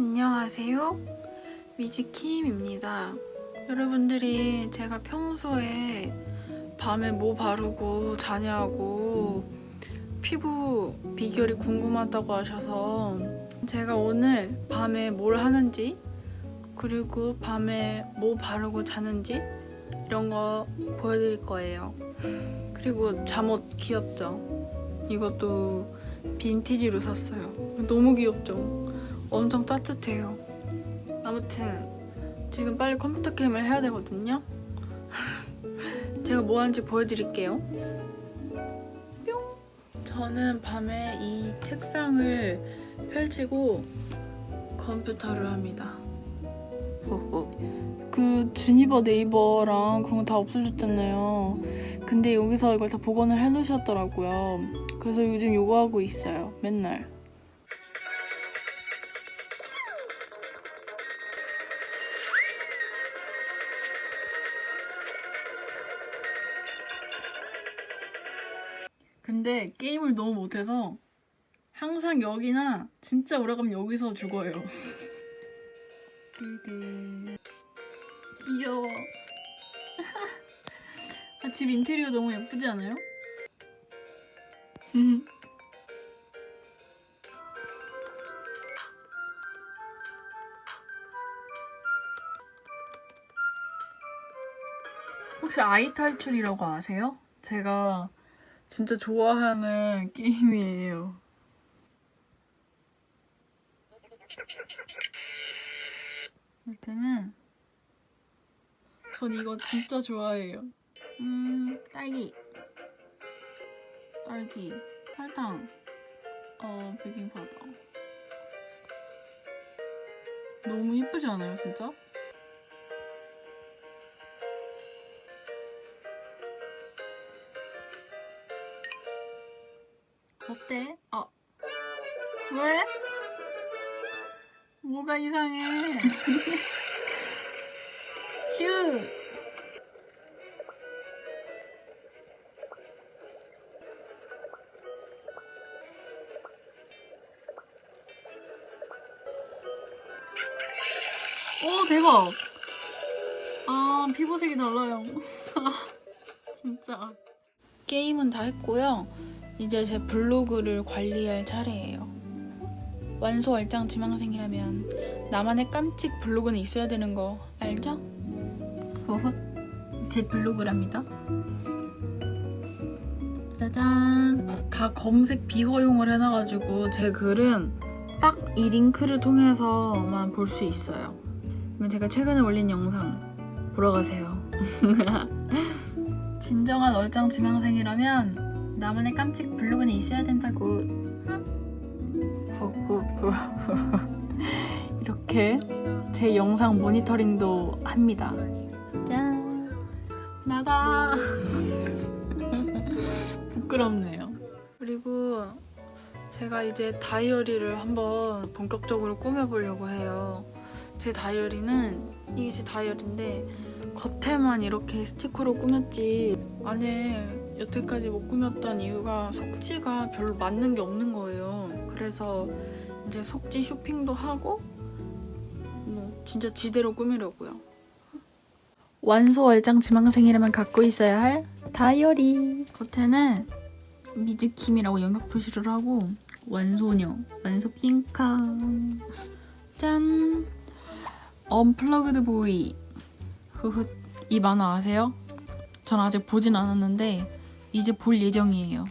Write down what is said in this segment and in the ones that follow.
안녕하세요. 미지킴입니다. 여러분들이 제가 평소에 밤에 뭐 바르고 자냐고 피부 비결이 궁금하다고 하셔서 제가 오늘 밤에 뭘 하는지 그리고 밤에 뭐 바르고 자는지 이런 거 보여드릴 거예요. 그리고 잠옷 귀엽죠? 이것도 빈티지로 샀어요. 너무 귀엽죠? 엄청 따뜻해요. 아무튼 지금 빨리 컴퓨터 게임을 해야 되거든요. 제가 뭐 하는지 보여드릴게요. 뿅. 저는 밤에 이 책상을 펼치고 컴퓨터를 합니다. 그 주니버 네이버랑 그런 거 다 없어졌잖아요. 근데 여기서 이걸 다 복원을 해놓으셨더라고요. 그래서 요즘 요거 하고 있어요. 맨날. 근데 게임을 너무 못해서 항상 여기나 진짜 오래 가면 여기서 죽어요. 귀여워. 아, 집 인테리어 너무 예쁘지 않아요? 혹시 아이 탈출이라고 아세요? 제가 진짜 좋아하는 게임이에요. 아무튼은 전 이거 진짜 좋아해요. 음, 딸기. 딸기. 설탕. 어, 베이킹 파우더. 너무 이쁘지 않아요, 진짜? 어때? 어. 왜? 뭐가 이상해? 휴! 오, 대박! 아, 피부색이 달라요. 진짜. 게임은 다 했고요. 이제 제 블로그를 관리할 차례예요. 완소 얼짱 지망생이라면 나만의 깜찍 블로그는 있어야 되는 거 알죠? 호호. 제 블로그랍니다. 짜잔. 각 검색 비허용을 해놔가지고 제 글은 딱 이 링크를 통해서만 볼 수 있어요. 이건 제가 최근에 올린 영상 보러 가세요. 진정한 얼짱 지망생이라면 나만의 깜찍 블로그는 있어야 된다고. 이렇게 제 영상 모니터링도 합니다. 짠. 나다. 부끄럽네요. 그리고 제가 이제 다이어리를 한번 본격적으로 꾸며보려고 해요. 제 다이어리는 이게 제 다이어리인데 겉에만 이렇게 스티커로 꾸몄지 안에 여태까지 못 꾸몄던 이유가 속지가 별로 맞는 게 없는 거예요. 그래서 이제 속지 쇼핑도 하고 뭐 진짜 지대로 꾸미려고요. 완소 얼짱 지망생이라면 갖고 있어야 할 다이어리. 겉에는 미즈킴이라고 영역 표시를 하고 완소녀, 완소 핑카. 짠. 언플러그드 보이. 흐흐. 이 만화 아세요? 전 아직 보진 않았는데 이제 볼 예정이에요.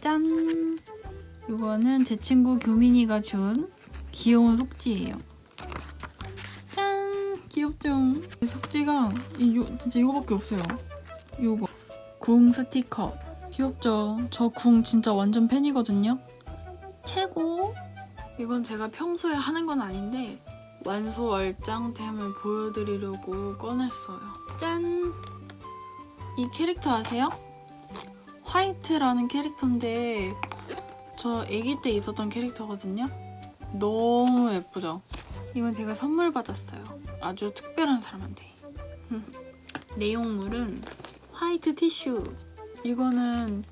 짠. 이거는 제 친구 교민이가 준 귀여운 속지예요. 짠. 귀엽죠? 속지가 이, 요, 진짜 이거밖에 없어요. 이거. 궁 스티커. 귀엽죠? 저 궁 진짜 완전 팬이거든요. 최고. 이건 제가 평소에 하는 건 아닌데 완소 얼짱템을 보여드리려고 꺼냈어요. 짠! 이 캐릭터 아세요? 화이트라는 캐릭터인데 저 아기 때 있었던 캐릭터거든요. 너무 예쁘죠? 이건 제가 선물 받았어요. 아주 특별한 사람한테. 음. 내용물은 화이트 티슈. 이거는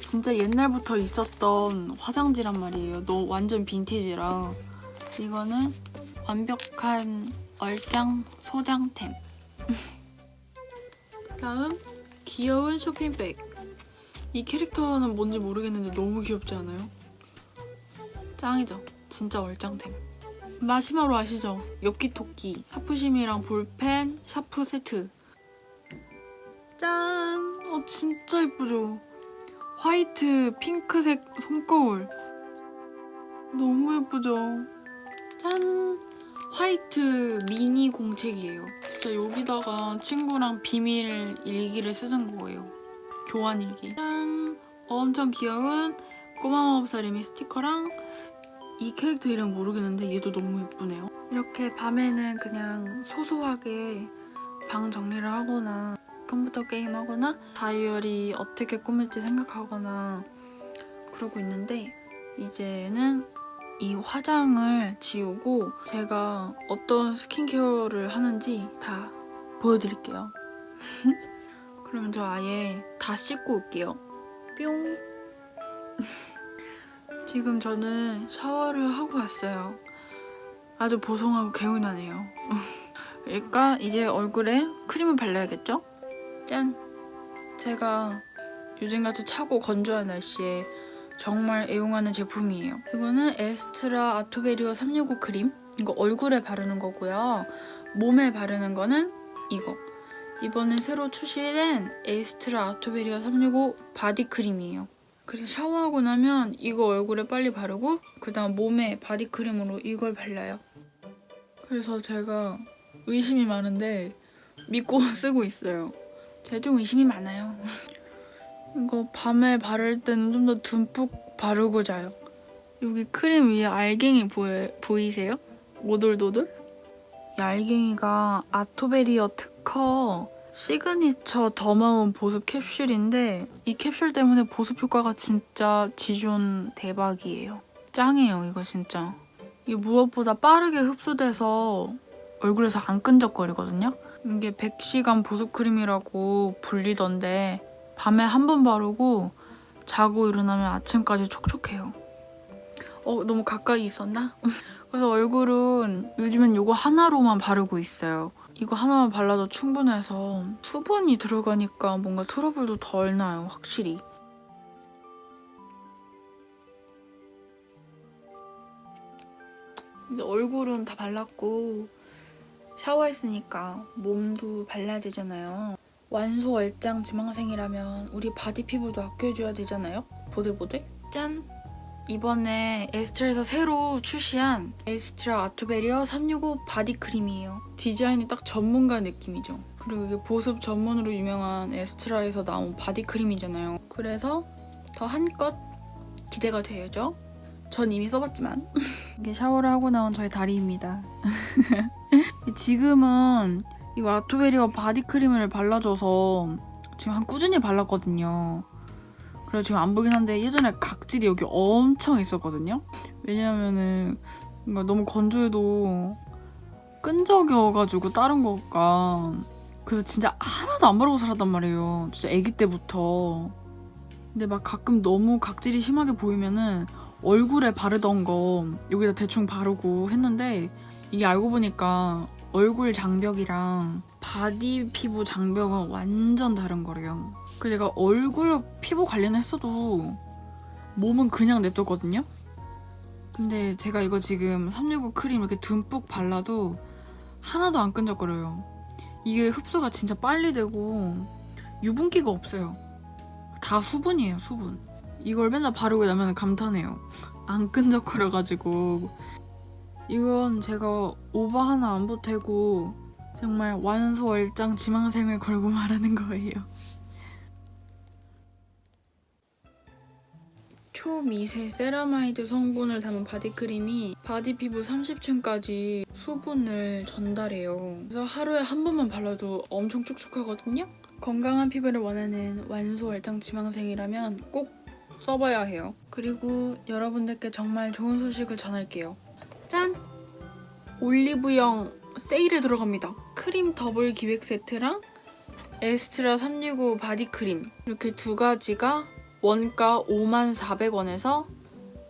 진짜 옛날부터 있었던 화장지란 말이에요. 너 완전 빈티지라. 이거는 완벽한 얼짱 소장템. 다음 귀여운 쇼핑백. 이 캐릭터는 뭔지 모르겠는데 너무 귀엽지 않아요? 짱이죠. 진짜 얼짱템. 마시마로 아시죠? 엽기 토끼, 샤프심이랑 볼펜, 샤프 세트. 짠! 어 진짜 예쁘죠? 화이트, 핑크색 손거울. 너무 예쁘죠? 짠! 화이트 미니 공책이에요. 진짜 여기다가 친구랑 비밀 일기를 쓰는 거예요. 교환 일기. 짠! 엄청 귀여운 꼬마 마법사 레미 스티커랑 이 캐릭터 이름 모르겠는데 얘도 너무 예쁘네요. 이렇게 밤에는 그냥 소소하게 방 정리를 하거나 컴퓨터 게임 하거나 다이어리 어떻게 꾸밀지 생각하거나 그러고 있는데 이제는 이 화장을 지우고 제가 어떤 스킨케어를 하는지 다 보여드릴게요. 그러면 저 아예 다 씻고 올게요. 뿅. 지금 저는 샤워를 하고 왔어요. 아주 보송하고 개운하네요. 그러니까 이제 얼굴에 크림을 발라야겠죠? 짠! 제가 요즘같이 차고 건조한 날씨에 정말 애용하는 제품이에요. 이거는 에스트라 아토베리어 365 크림. 이거 얼굴에 바르는 거고요. 몸에 바르는 거는 이거. 이번에 새로 출시된 에스트라 아토베리어 365 바디 크림이에요. 그래서 샤워하고 나면 이거 얼굴에 빨리 바르고 그다음 몸에 바디 크림으로 이걸 발라요. 그래서 제가 의심이 많은데 믿고 쓰고 있어요. 제가 좀 의심이 많아요. 이거 밤에 바를 때는 좀 더 듬뿍 바르고 자요. 여기 크림 위에 알갱이 보여, 보이세요? 오돌도돌? 이 알갱이가 아토베리어 특허 시그니처 더마운 보습 캡슐인데 이 캡슐 때문에 보습 효과가 진짜 지존 대박이에요. 짱이에요 이거 진짜. 이게 무엇보다 빠르게 흡수돼서 얼굴에서 안 끈적거리거든요. 이게 100시간 보습 크림이라고 불리던데 밤에 한 번 바르고 자고 일어나면 아침까지 촉촉해요. 어 너무 가까이 있었나? 그래서 얼굴은 요즘엔 이거 하나로만 바르고 있어요. 이거 하나만 발라도 충분해서 수분이 들어가니까 뭔가 트러블도 덜 나요, 확실히. 이제 얼굴은 다 발랐고 샤워했으니까 몸도 발라야 되잖아요. 완소 얼짱 지망생이라면 우리 바디 피부도 아껴줘야 되잖아요. 보들보들. 짠! 이번에 에스트라에서 새로 출시한 에스트라 아토베리어 365 바디 크림이에요. 디자인이 딱 전문가 느낌이죠. 그리고 이게 보습 전문으로 유명한 에스트라에서 나온 바디 크림이잖아요. 그래서 더 한껏 기대가 되죠. 전 이미 써봤지만 이게 샤워를 하고 나온 저의 다리입니다. 지금은 이거 아토베리어 바디 크림을 발라줘서 지금 한 꾸준히 발랐거든요. 그래서 지금 안 보긴 한데 예전에 각질이 여기 엄청 있었거든요. 왜냐면은 뭔가 너무 건조해도 끈적여가지고 다른 거가 그래서 진짜 하나도 안 바르고 살았단 말이에요. 진짜 아기 때부터. 근데 막 가끔 너무 각질이 심하게 보이면은 얼굴에 바르던 거 여기다 대충 바르고 했는데 이게 알고 보니까 얼굴 장벽이랑 바디 피부 장벽은 완전 다른 거래요. 그 내가 얼굴 피부 관리는 했어도 몸은 그냥 냅뒀거든요. 근데 제가 이거 지금 365 크림 이렇게 듬뿍 발라도 하나도 안 끈적거려요. 이게 흡수가 진짜 빨리 되고 유분기가 없어요. 다 수분이에요, 수분. 이걸 맨날 바르고 나면 감탄해요. 안 끈적거려가지고 이건 제가 오버 하나 안 보태고 정말 완소 얼짱 지망생을 걸고 말하는 거예요. 초미세 세라마이드 성분을 담은 바디크림이 바디 피부 30층까지 수분을 전달해요. 그래서 하루에 한 번만 발라도 엄청 촉촉하거든요. 건강한 피부를 원하는 완소 얼짱 지망생이라면 꼭 써봐야 해요. 그리고 여러분들께 정말 좋은 소식을 전할게요. 짠! 올리브영 세일에 들어갑니다. 크림 더블 기획 세트랑 에스트라 365 바디크림 이렇게 두 가지가 원가 54,400원에서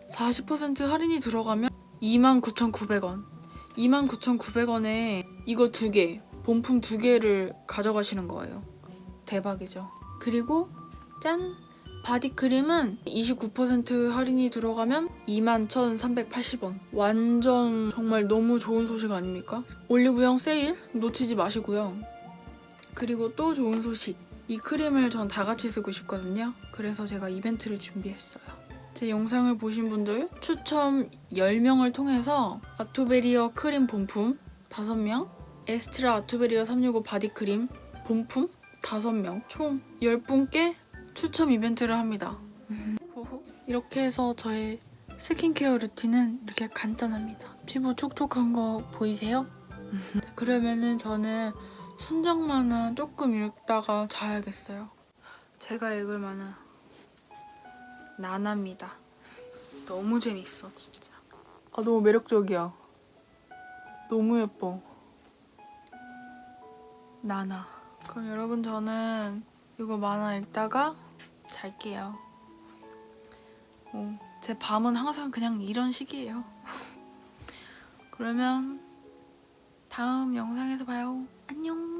40% 할인이 들어가면 29,900원. 29,900원에 이거 두 개, 본품 두 개를 가져가시는 거예요. 대박이죠. 그리고 짠! 바디크림은 29% 할인이 들어가면 21,380원. 완전 정말 너무 좋은 소식 아닙니까? 올리브영 세일 놓치지 마시고요. 그리고 또 좋은 소식. 이 크림을 전 다 같이 쓰고 싶거든요. 그래서 제가 이벤트를 준비했어요. 제 영상을 보신 분들 추첨 10명을 통해서 아토베리어 크림 본품 5명, 에스트라 아토베리어 365 바디크림 본품 5명, 총 10분께 추첨 이벤트를 합니다. 이렇게 해서 저의 스킨케어 루틴은 이렇게 간단합니다. 피부 촉촉한 거 보이세요? 그러면은 저는 순정만화 조금 읽다가 자야겠어요. 제가 읽을 만한 나나입니다. 너무 재밌어 진짜. 아 너무 매력적이야. 너무 예뻐. 나나. 그럼 여러분 저는 이거 만화 읽다가 잘게요. 어, 제 밤은 항상 그냥 이런 식이에요. 그러면 다음 영상에서 봐요. 안녕.